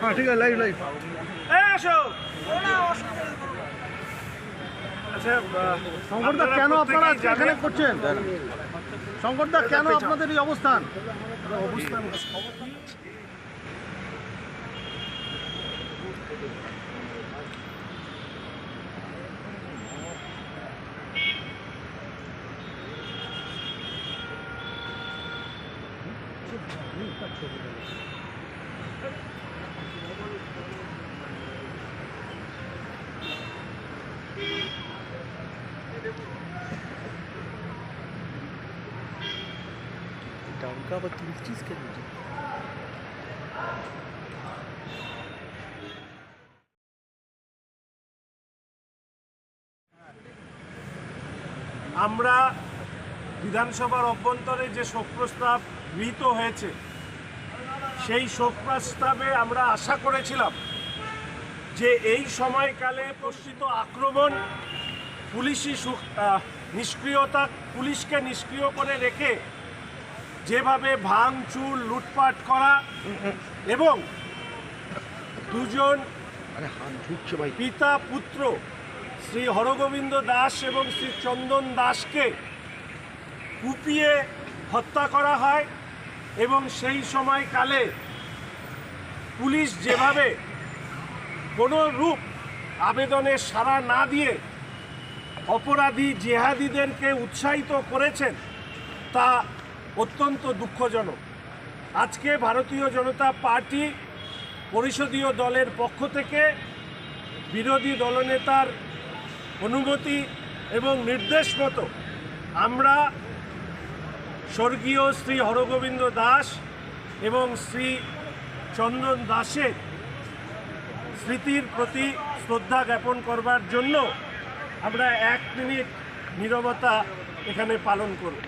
হ্যাঁ ঠিক আছে, লাইভ লাইভ। শঙ্করদা কেন আপনারা এখানে করছেন শঙ্করদা কেন আপনাদের এই অবস্থান অবস্থান তুলছিস কেন আমরা বিধানসভার অভ্যন্তরে যে শোক প্রস্তাব গৃহীত হয়েছে। সেই শোক প্রস্তাবে আমরা আশা করেছিলাম যে এই সময়কালে প্রস্তুত আক্রমণ পুলিশি নিষ্ক্রিয়তা পুলিশকে নিষ্ক্রিয় করে রেখে যেভাবে ভাঙচুর লুটপাট করা এবং দুজন পিতা পুত্র শ্রী হরগোবিন্দ দাস এবং শ্রী চন্দন দাসকে কুপিয়ে হত্যা করা হয়। এবং সেই সময়কালে পুলিশ যেভাবে কোনো রূপ আবেদনের সাড়া না দিয়ে অপরাধী জেহাদিদেরকে উৎসাহিত করেছেন, তা অত্যন্ত দুঃখজনক। আজকে ভারতীয় জনতা পার্টি পরিষদীয় দলের পক্ষ থেকে বিরোধী দলনেতার অনুমতি এবং নির্দেশ মতো আমরা স্বর্গীয় শ্রী হরগোবিন্দ দাস এবং শ্রী চন্দন দাসের স্মৃতির প্রতি শ্রদ্ধা জ্ঞাপন করবার জন্য আমরা এক মিনিট নীরবতা এখানে পালন করব।